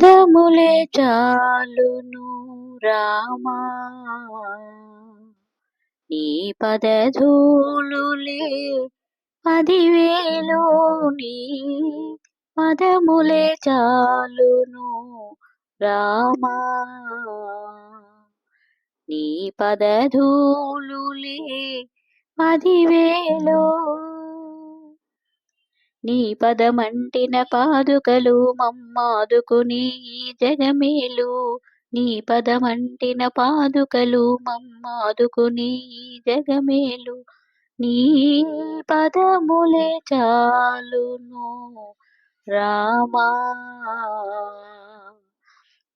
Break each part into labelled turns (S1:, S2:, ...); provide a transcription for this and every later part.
S1: పాదములే చాలును రామా. నీ పదధూలులే పదివేలు నీ పదములే చాలును రామా. నీ పదధూలులే పదివేలు నీ పదమంటిన పాదుకలు మమ్మాదుకుని ఈ జగమేలు. నీ పదమంటిన పాదుకలు మమ్మాదుకుని ఈ జగమేలు. నీ పదములే చాలును రామా.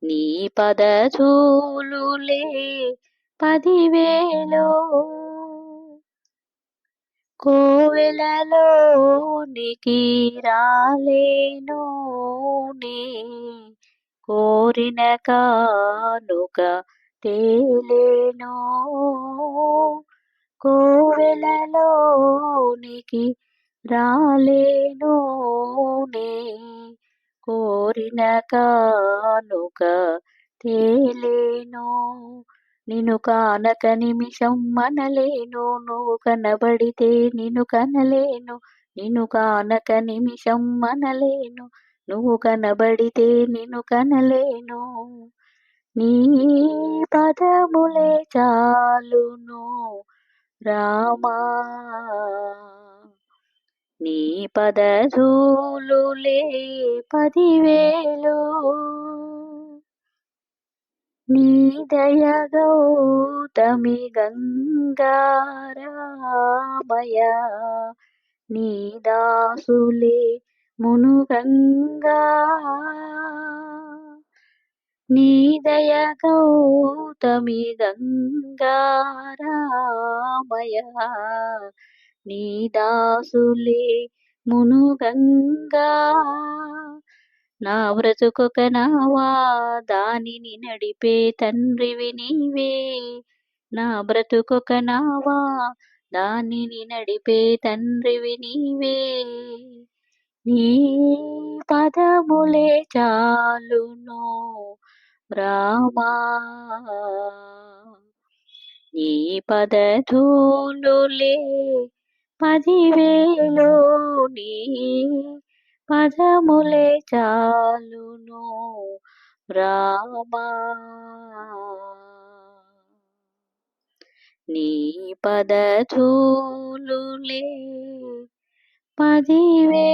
S1: నీ పదచూలులే పదివేలో కోవెలలోనికి రాలేను నీ. కోరిన కానుక తేలేను. కోవెలలోనికి రాలేను నీ. కోరిన కానుక తేలేను. నిను కానక నిమిషం మనలేను నువ్వు కనబడితే నిన్ను కనలేను. నిను కానక నిమిషం మనలేను నువ్వు కనబడితే నిను కనలేను. నీ పదములే చాలును రామా. నీ పదధూలులే పదివేలు. నీ దయ గౌతమి గంగారామయ నీ దాసులే మునుగంగా నీ దయ గౌతమి గంగారామయ నీ దాసులే మునుగంగా నా బ్రతుకొక నావా దానిని నడిపే తండ్రివి నీవే. నా బ్రతుకొక నావా దానిని నడిపే తండ్రివి నీవే. నీ పదములే చాలును రామా నీ పదధూలులే పదివేలో నీ పదములే చాలును రామా. నీ పదధూలులే పదివే